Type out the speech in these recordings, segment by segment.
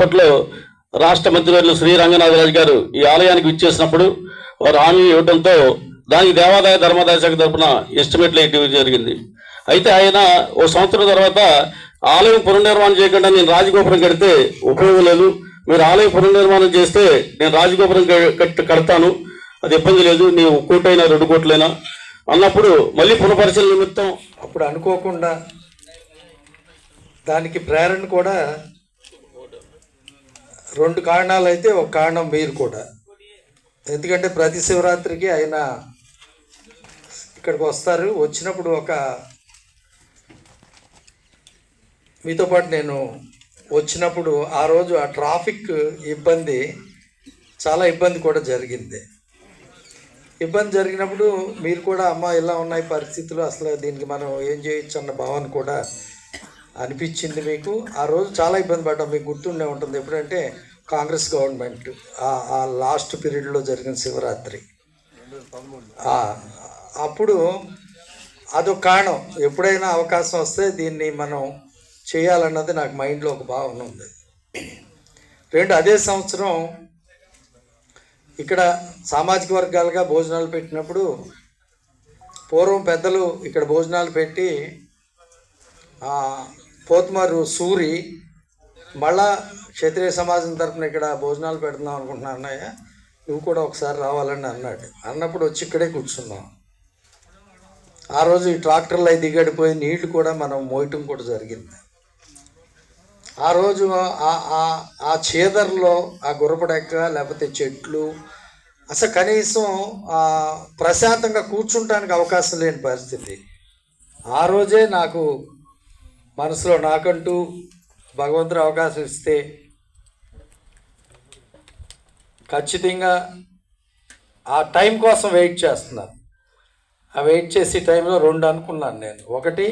అప్పట్లో రాష్ట్ర మంత్రివర్యులు శ్రీ రంగనాథరాజు గారు ఈ ఆలయానికి ఇచ్చేసినప్పుడు వారు హామీ ఇవ్వడంతో దానికి దేవాదాయ ధర్మాదాయ శాఖ తరఫున ఎస్టిమేట్లు వేయడం జరిగింది. అయితే ఆయన ఓ సంవత్సరం తర్వాత ఆలయం పునర్నిర్మాణం చేయకుండా నేను రాజగోపురం కడితే ఉపయోగం లేదు. మీరు ఆలయం పునర్నిర్మాణం చేస్తే నేను రాజగోపురం కట్- కడతాను. అది ఇబ్బంది లేదు. నీ కోటైనా రెండు కోట్లైనా అన్నప్పుడు మళ్ళీ పునఃపరిశీలన నిమిత్తం అప్పుడు అనుకోకుండా దానికి ప్రేరణ కూడా రెండు కారణాలు అయితే ఒక కారణం మీరు కూడా. ఎందుకంటే ప్రతి శివరాత్రికి ఆయన ఇక్కడికి వస్తారు. వచ్చినప్పుడు ఒక మీతో పాటు నేను వచ్చినప్పుడు ఆ రోజు ఆ ట్రాఫిక్ ఇబ్బంది చాలా ఇబ్బంది కూడా జరిగింది. ఇబ్బంది జరిగినప్పుడు మీరు కూడా అమ్మ ఇలా ఉన్నాయి పరిస్థితులు అసలు దీనికి మనం ఏం చేయొచ్చు అన్న భావన కూడా అనిపించింది మీకు? ఆ రోజు చాలా ఇబ్బంది పడ్డాం. మీకు గుర్తుండే ఉంటుంది. ఎప్పుడంటే కాంగ్రెస్ గవర్నమెంట్ ఆ- లాస్ట్ పీరియడ్లో జరిగిన శివరాత్రి. అప్పుడు అదొక కారణం. ఎప్పుడైనా అవకాశం వస్తే దీన్ని మనం చేయాలన్నది నాకు మైండ్లో ఒక భావన ఉంది. రెండు అదే సంవత్సరం ఇక్కడ సామాజిక వర్గాలుగా భోజనాలు పెట్టినప్పుడు పూర్వం పెద్దలు ఇక్కడ భోజనాలు పెట్టి పోతుమారు సూరి మళ్ళా క్షత్రియ సమాజం తరఫున ఇక్కడ భోజనాలు పెడుతున్నాం అనుకుంటున్నా అన్నయ్య. నువ్వు కూడా ఒకసారి రావాలని అన్నాడు. అన్నప్పుడు వచ్చి ఇక్కడే కూర్చున్నాం. ఆ రోజు ఈ ట్రాక్టర్లు అయి దిగడిపోయి నీళ్ళు కూడా మనం మోయటం కూడా జరిగింది. ఆ రోజు ఆ- ఆ- ఆ చేదర్లో ఆ గుర్రపడెక్క లేకపోతే చెట్లు అసలు కనీసం ప్రశాంతంగా కూర్చుంటానికి అవకాశం లేని పరిస్థితి. ఆ రోజే నాకు మనసులో నాకంటూ భగవంతుడు అవకాశం ఇస్తే ఖచ్చితంగా ఆ టైం కోసం వెయిట్ చేస్తున్నారు. ఆ వెయిట్ చేసే టైంలో రెండు అనుకున్నాను నేను. ఒకటి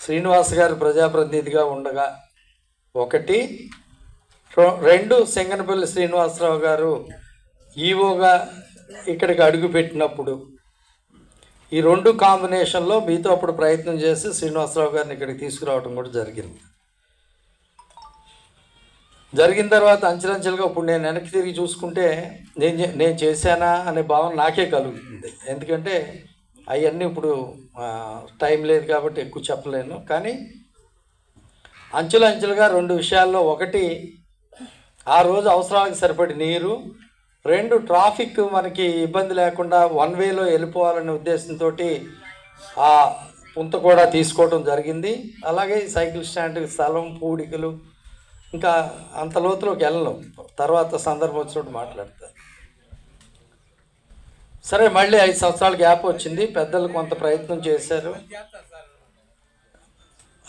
శ్రీనివాస్ గారు ప్రజాప్రతినిధిగా ఉండగా ఒకటి రెండు సింగనపల్లి శ్రీనివాసరావు గారు ఈవోగా ఇక్కడికి అడుగుపెట్టినప్పుడు ఈ రెండు కాంబినేషన్లో మీతో అప్పుడు ప్రయత్నం చేసి శ్రీనివాసరావు గారిని ఇక్కడికి తీసుకురావడం కూడా జరిగింది. జరిగిన తర్వాత అంచెలంచెలుగా ఇప్పుడు నేను వెనక్కి తిరిగి చూసుకుంటే నేను నేను చేశానా అనే భావన నాకే కలుగుతుంది. ఎందుకంటే అవన్నీ ఇప్పుడు టైం లేదు కాబట్టి ఎక్కువ చెప్పలేను. కానీ అంచెలు అంచెలుగా రెండు విషయాల్లో ఒకటి ఆ రోజు అవసరాలకు సరిపడి నీరు రెండు ట్రాఫిక్ మనకి ఇబ్బంది లేకుండా వన్ వేలో వెళ్ళిపోవాలనే ఉద్దేశంతో ఆ పుంత కూడా తీసుకోవడం జరిగింది. అలాగే సైకిల్ స్టాండ్ స్థలం పూడికలు ఇంకా అంత లోతులోకి వెళ్ళను. తర్వాత సందర్భం వచ్చినట్టు మాట్లాడతాను సరే మళ్ళీ ఐదు సంవత్సరాల గ్యాప్ వచ్చింది. పెద్దలు కొంత ప్రయత్నం చేశారు.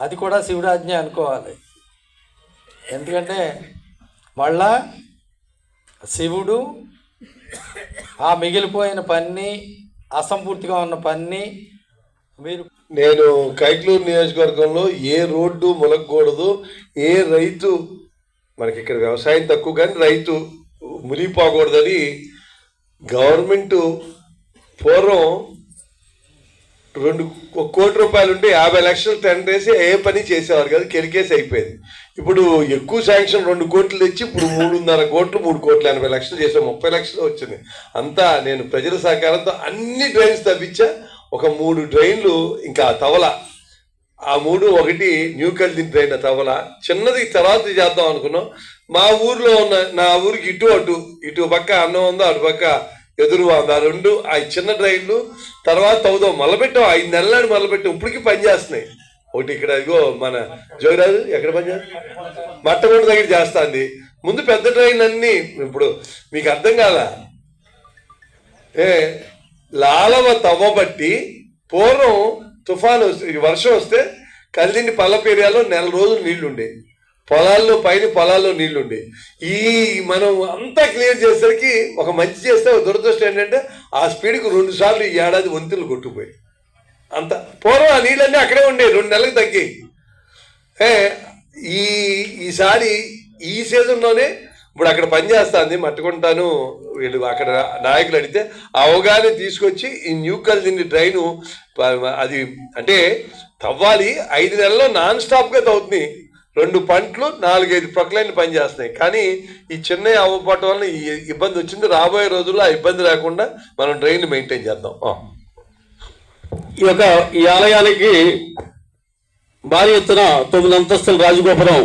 అది కూడా శివుడాజ్ఞ అనుకోవాలి. ఎందుకంటే మళ్ళా శివుడు ఆ మిగిలిపోయిన పన్ని అసంపూర్తిగా ఉన్న పన్ని మీరు నేను కైక్లూరు నియోజకవర్గంలో ఏ రోడ్డు ములగకూడదు ఏ రైతు మనకి ఇక్కడ వ్యవసాయం తక్కువ కానీ రైతు మునిగిపోకూడదని గవర్నమెంట్ పూర్వం రెండు కోటి రూపాయలు ఉంటే యాభై లక్షలు టెండర్ వేసి ఏ పని చేసేవారు కాదు కెరికేసి అయిపోయింది. ఇప్పుడు ఎక్కువ శాంక్షన్ రెండు కోట్లు తెచ్చి ఇప్పుడు మూడున్నర కోట్లు మూడు కోట్ల ఎనభై లక్షలు చేసాం ముప్పై లక్షలు వచ్చింది. అంతా నేను ప్రజల సహకారంతో అన్ని డ్రైన్స్ తప్పించా ఒక మూడు డ్రైన్లు ఇంకా తవల. ఆ మూడు ఒకటి న్యూ కల్దీ డ్రైన్ ఆ తవల. చిన్నది తర్వాత చేద్దాం అనుకున్నాం. మా ఊర్లో ఉన్న నా ఊరికి ఇటు అటు ఇటు పక్క అన్నం ఉందో అటు పక్క ఎదురు ఆ రెండు ఆ చిన్న డ్రైన్లు తర్వాత తవ్వుదాం. మొదలుపెట్టాం. ఐదు నెలలని మొదలుపెట్టాం. ఇప్పటికీ పని చేస్తున్నాయి. ఒకటి ఇక్కడ ఇదిగో మన జోగిరాజు ఎక్కడ పని చేస్తా దగ్గర చేస్తుంది. ముందు పెద్ద ట్రైన్ అన్ని ఇప్పుడు మీకు అర్థం కాలా. ఏ లాలవ తవ్వబట్టి పూర్వం తుఫాను వస్తే- వర్షం వస్తే కలిదిండి పల్లపేరియాలో నెల రోజులు నీళ్ళుండే పొలాల్లో పైన పొలాల్లో నీళ్ళుండే. ఈ మనం అంతా క్లియర్ చేసేసరికి ఒక మంచి చేస్తే దురదృష్టం ఏంటంటే ఆ స్పీడ్కి రెండు సార్లు ఈ ఏడాది వంతులు కొట్టుకుపోయి అంత పూర్వం ఆ నీళ్ళన్నీ అక్కడే ఉండే రెండు నెలలకు తగ్గి. ఏ ఈ ఈసారి ఈ సీజన్లోనే ఇప్పుడు అక్కడ పనిచేస్తుంది మట్టుకుంటాను. వీళ్ళు అక్కడ నాయకులు అడిగితే ఆ అవగాహన తీసుకొచ్చి ఈ న్యూ కల్దిండి ట్రైను అది అంటే తవ్వాలి ఐదు నెలల్లో నాన్ స్టాప్గా తవ్వుతుంది. రెండు పంటలు నాలుగైదు ప్రొక్లైన్లు పనిచేస్తున్నాయి. కానీ ఈ చిన్న అవ్వపడటం వల్ల ఈ ఇబ్బంది వచ్చింది. రాబోయే రోజుల్లో ఆ ఇబ్బంది లేకుండా మనం డ్రైన్ మెయింటైన్ చేద్దాం. ఈ యొక్క ఈ ఆలయానికి భారీ ఎత్తున తొమ్మిది అంతస్తుల రాజగోపురం